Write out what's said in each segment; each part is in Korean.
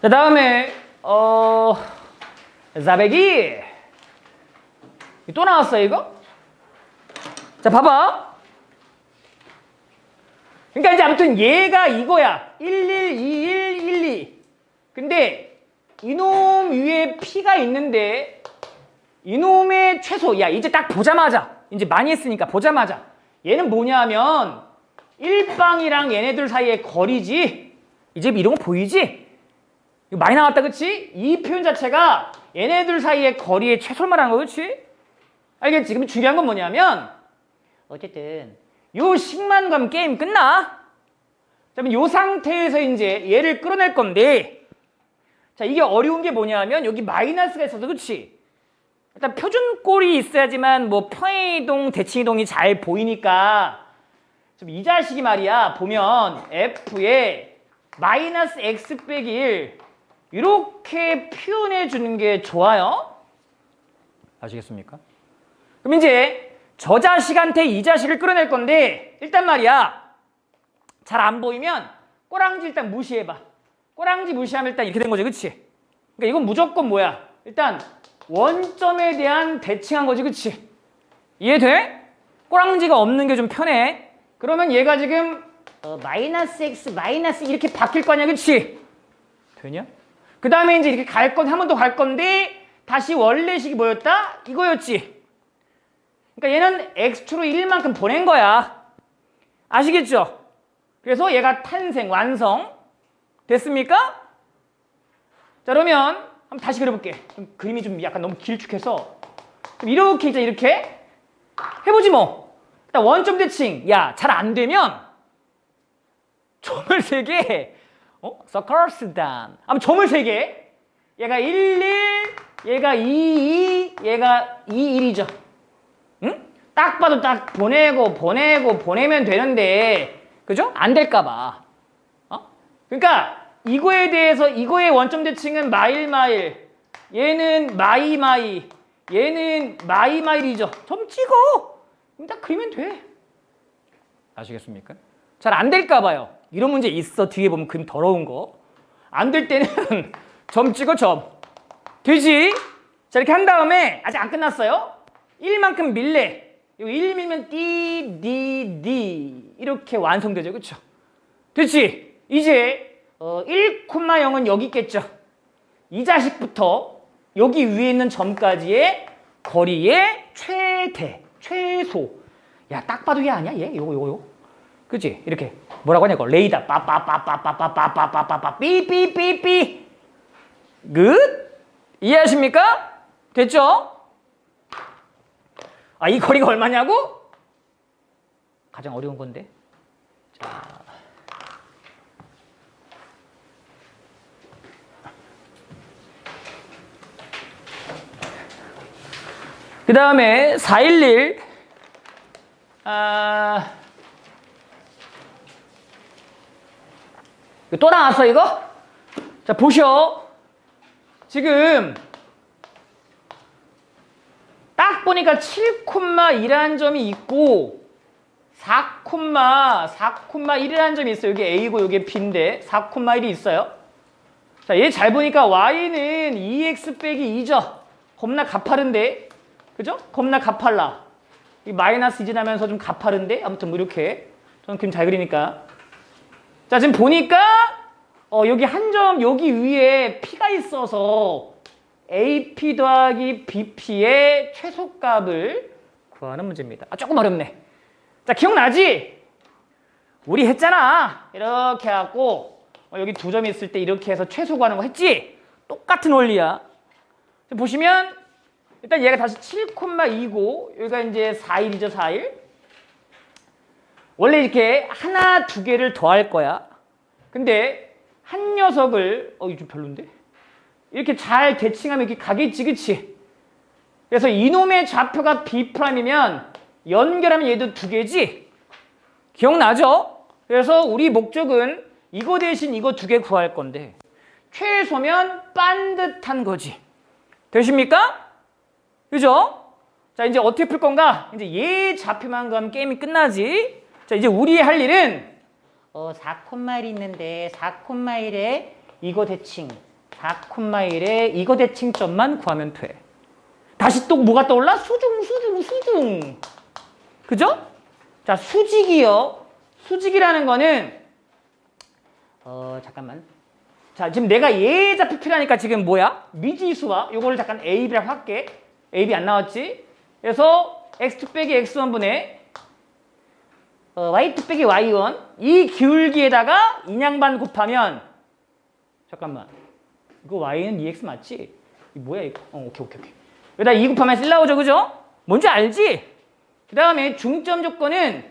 자, 다음에, 어, 자백이. 또 나왔어요, 이거? 자, 봐봐. 그러니까 이제 아무튼 얘가 이거야. 112112. 근데 이놈 위에 P가 있는데 이놈의 최소, 야, 이제 딱 보자마자, 이제 많이 했으니까 보자마자. 얘는 뭐냐면, 일방이랑 얘네들 사이의 거리지? 이제 이런 거 보이지? 이거 많이 나왔다, 그치? 이 표현 자체가 얘네들 사이의 거리의 최소를 말하는 거, 그치? 알겠지? 그럼 중요한 건 뭐냐면, 어쨌든, 요 10만 감 게임 끝나? 그러면 요 상태에서 이제 얘를 끌어낼 건데, 자, 이게 어려운 게 뭐냐면, 여기 마이너스가 있어서, 그치? 일단 표준꼴이 있어야지만 뭐 평행이동, 대칭이동이 잘 보이니까 좀 이 자식이 말이야 보면 f에 마이너스 x 빼기 1 이렇게 표현해 주는 게 좋아요. 아시겠습니까? 그럼 이제 저 자식한테 이 자식을 끌어낼 건데 일단 말이야 잘 안 보이면 꼬랑지 일단 무시해봐. 꼬랑지 무시하면 일단 이렇게 된 거지, 그치? 그러니까 이건 무조건 뭐야? 일단 원점에 대한 대칭한 거지, 그치? 이해돼? 꼬랑지가 없는 게 좀 편해. 그러면 얘가 지금 어, 마이너스 x 마이너스 이렇게 바뀔 거 아니야, 그치? 되냐? 그 다음에 이제 이렇게 갈 건데 한번 더 갈 건데 다시 원래식이 뭐였다? 이거였지. 그러니까 얘는 x축으로 1만큼 보낸 거야. 아시겠죠? 그래서 얘가 탄생, 완성 됐습니까? 자 그러면 한번 다시 그려볼게. 좀 그림이 좀 약간 너무 길쭉해서 좀 이렇게 이제 이렇게 해보지 뭐. 일단 원점 대칭. 야, 잘 안 되면 점을 세 개. 어? 서커스단. 아무 점을 세 개. 얘가 1, 1, 얘가 2, 2, 얘가 2, 1이죠. 응? 딱 봐도 딱 보내고 보내고 보내면 되는데 그죠? 안 될까 봐. 어? 그러니까 이거에 대해서 이거의 원점 대칭은 마일 마일. 얘는 마이 마이. 얘는 마이 마일이죠. 점 찍어. 딱 그리면 돼. 아시겠습니까? 잘 안 될까 봐요. 이런 문제 있어. 뒤에 보면 그림 더러운 거. 안 될 때는 점 찍어 점. 되지? 자 이렇게 한 다음에 아직 안 끝났어요. 1만큼 밀래. 이거 1 밀면 D, D, D 이렇게 완성되죠. 그렇죠? 됐지? 이제 어, 1,0은 여기 있겠죠. 이 자식부터 여기 위에 있는 점까지의 거리의 최대, 최소. 야, 딱 봐도 얘 아니야? 얘? 요거, 요거, 요거. 그치? 이렇게. 뭐라고 하냐, 이거. 레이더. 빠빠빠빠빠빠빠빠빠빠. 삐삐삐삐. 굿? 이해하십니까? 됐죠? 아, 이 거리가 얼마냐고? 가장 어려운 건데. 자. 그 다음에 411 아... 이거 또 나왔어 이거? 자 보셔. 지금 딱 보니까 7,1이라는 점이 있고 4,4,1이라는 점이 있어요. 여기 A고 여기 B인데 4,1이 있어요? 자 얘 잘 보니까 Y는 2X 빼기 2죠. 겁나 가파른데? 그죠? 겁나 가팔라. 이 마이너스 이진하면서 좀 가파른데? 아무튼 뭐 이렇게. 저는 그림 잘 그리니까 자 지금 보니까 어 여기 한 점 여기 위에 P가 있어서 AP 더하기 BP의 최소값을 구하는 문제입니다. 아 조금 어렵네. 자 기억나지? 우리 했잖아. 이렇게 해갖고 어, 여기 두 점이 있을 때 이렇게 해서 최소 구하는 거 했지? 똑같은 원리야. 보시면 일단 얘가 다시 7,2고 여기가 이제 4일이죠 4일 원래 이렇게 하나 두 개를 더할 거야 근데 한 녀석을 어 이거 좀 별론데 이렇게 잘 대칭하면 이렇게 가겠지 그치 그래서 이놈의 좌표가 B'이면 연결하면 얘도 두 개지 기억나죠? 그래서 우리 목적은 이거 대신 이거 두 개 구할 건데 최소면 반듯한 거지 되십니까? 그죠? 자, 이제 어떻게 풀 건가? 이제 얘 좌표만 가면 게임이 끝나지. 자, 이제 우리 할 일은 어, 4,1이 있는데 4,1에 이거 대칭 4,1의 이거 대칭점만 구하면 돼. 다시 또 뭐가 떠올라? 수중, 수중, 수중. 그죠? 자, 수직이요. 수직이라는 거는 어, 잠깐만. 자, 지금 내가 얘 좌표 필요하니까 지금 뭐야? 미지수와 요거를 잠깐 A, B라고 할게. A, B 안 나왔지? 그래서 X2 빼기 X1분의 어, Y2 빼기 Y1 이 기울기에다가 인양반 곱하면 잠깐만 이거 Y는 2X 맞지? 이 뭐야 이거? 어, 오케이 오케이 오케이 여기다 2 곱하면 C 나오죠 그죠? 뭔지 알지? 그 다음에 중점 조건은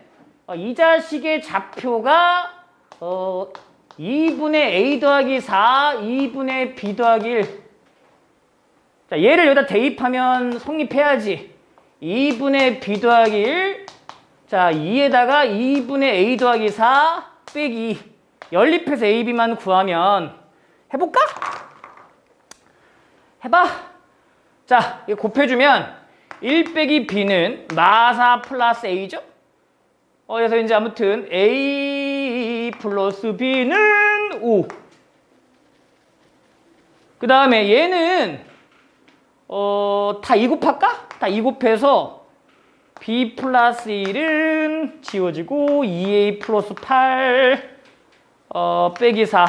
어, 이 자식의 좌표가 어, 2분의 A 더하기 4, 2분의 B 더하기 1. 자, 얘를 여기다 대입하면 성립해야지. 2분의 B 더하기 1. 자, 2에다가 2분의 A 더하기 4 빼기 2. 연립해서 AB만 구하면 해볼까? 해봐. 자, 이거 곱해주면 1 빼기 B는 마사 플러스 A죠? 어, 그래서 이제 아무튼 A 플러스 B는 5. 그 다음에 얘는 어, 다 2 곱할까? 다 2 곱해서 B 플러스 1은 지워지고 2A 플러스 8 어, 빼기 4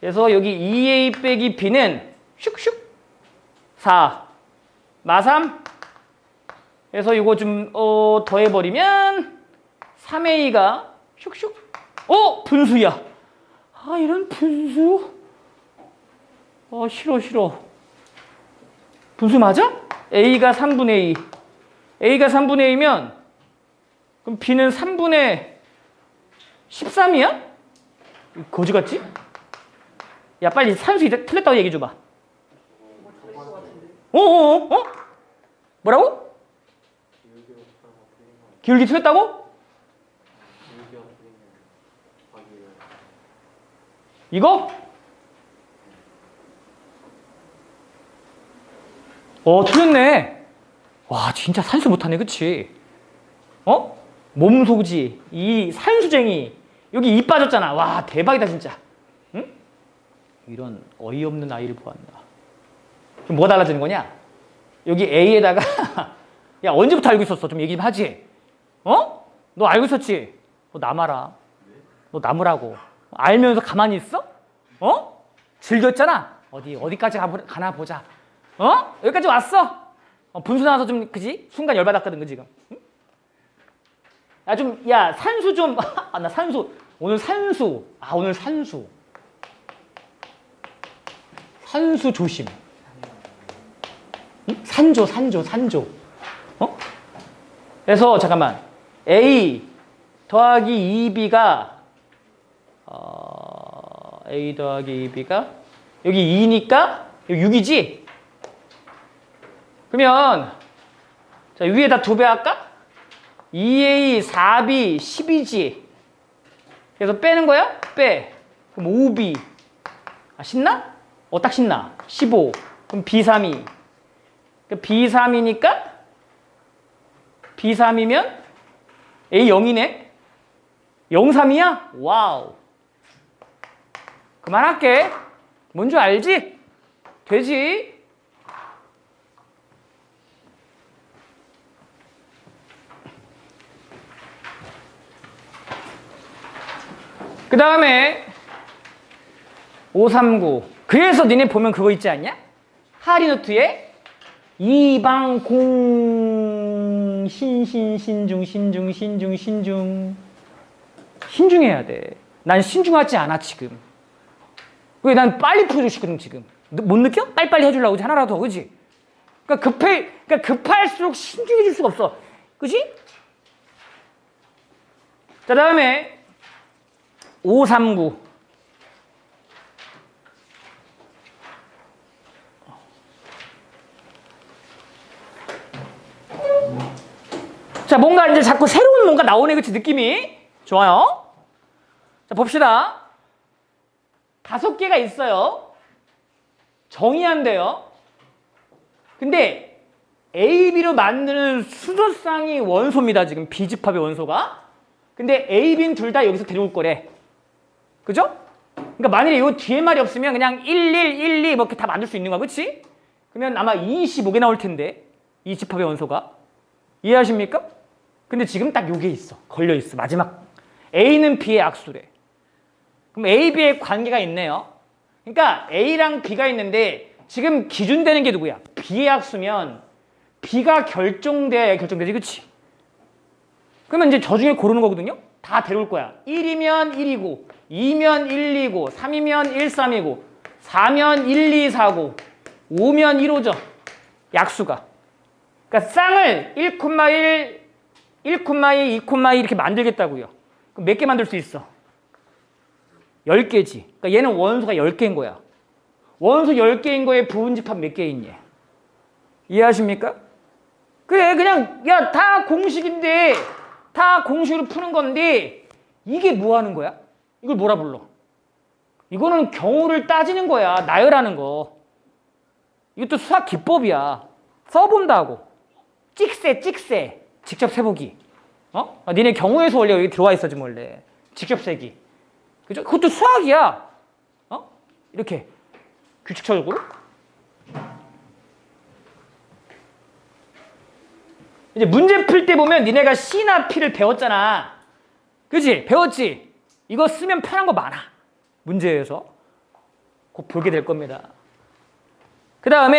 그래서 여기 2A 빼기 B는 슉슉 4 마삼. 그래서 이거 좀 어, 더해버리면 3A가 슉슉. 어? 분수야. 아 이런 분수? 어 싫어 싫어. 분수 맞아? A가 3분의 2 A가 3분의 2면 그럼 B는 3분의 13이야? 거지 같지? 야 빨리 산수 이제 틀렸다고 얘기해 줘봐 어어어? 어? 뭐라고? 기울기 틀렸다고? 이거? 어, 틀렸네. 와, 진짜 산수 못하네, 그치? 어? 몸소지, 이 산수쟁이. 여기 이 빠졌잖아. 와, 대박이다, 진짜. 응? 이런 어이없는 아이를 보았나. 좀 뭐가 달라지는 거냐? 여기 A에다가, 야, 언제부터 알고 있었어? 좀 얘기 좀 하지? 어? 너 알고 있었지? 너 남아라. 너 남으라고. 알면서 가만히 있어? 어? 즐겼잖아. 어디 어디까지 가보, 가나 보자. 어? 여기까지 왔어. 어, 분수 나와서 좀 그지? 순간 열받았거든 그 지금. 응? 야좀 야 산수 좀. 아 나 산수 오늘 산수. 아 오늘 산수. 산수 조심. 응? 산조 산조 산조. 어? 그래서 잠깐만 A 더하기 2B가 어, A 더하기 2B가 여기 2니까 여기 6이지? 그러면 자 위에다 두 배 할까? 2A 4B 10이지 그래서 빼는 거야? 빼 그럼 5B 아 신나? 어 딱 신나 15 그럼 B3이 B3이니까 B3이면 A 0이네 03이야? 와우 그만할게. 뭔 줄 알지? 되지? 그 다음에 539. 그래서 니네 보면 그거 있지 않냐? 하리노트에 이방공 신신신중 신중 신중 신중 신중해야 돼. 난 신중하지 않아 지금. 왜 난 빨리 풀어주고 싶거든 지금. 너- 못 느껴? 빨리빨리 해주려고 그러지, 하나라도 더 그지? 그러니까 급해, 그러니까 급할수록 신중해질 수가 없어, 그지? 자 다음에 539. 자 뭔가 이제 자꾸 새로운 뭔가 나오네 그치 느낌이 좋아요. 자 봅시다. 다섯 개가 있어요. 정의한대요. 근데 A, B로 만드는 수소쌍이 원소입니다. 지금 B집합의 원소가. 근데 A, B는 둘 다 여기서 데려올 거래. 그죠? 그러니까 만일에 요 뒤에 말이 없으면 그냥 11, 12뭐 이렇게 다 만들 수 있는 거야. 그치? 그러면 아마 25개 나올 텐데. 이 집합의 원소가. 이해하십니까? 근데 지금 딱 요게 있어. 걸려 있어. 마지막. A는 B의 악수래. 그럼 A, B의 관계가 있네요. 그러니까 A랑 B가 있는데 지금 기준되는 게 누구야? B의 악수면 B가 결정돼야 결정되지. 그치? 그러면 이제 저 중에 고르는 거거든요. 다 데려올 거야. 1이면 1이고, 2면 1, 2고, 3이면 1, 3이고, 4면 1, 2, 4고, 5면 1, 5죠. 약수가. 그러니까 쌍을 1,1, 1,2, 2,2 이렇게 만들겠다고요. 그럼 몇 개 만들 수 있어? 10개지. 그러니까 얘는 원소가 10개인 거야. 원소 10개인 거에 부분집합 몇개 있니? 이해하십니까? 그래 그냥 야 다 공식인데 다 공식으로 푸는 건데 이게 뭐 하는 거야? 이걸 뭐라 불러? 이거는 경우를 따지는 거야 나열하는 거 이것도 수학 기법이야 써본다고 찍세 찍세 직접 세보기 어? 아, 니네 경우에서 원래 여기 들어와 있어지 원래 직접 세기 그죠? 그것도 수학이야 어? 이렇게 규칙적으로 이제 문제 풀 때 보면 니네가 C나 P를 배웠잖아. 그지? 배웠지? 이거 쓰면 편한 거 많아. 문제에서. 곧 보게 될 겁니다. 그 다음에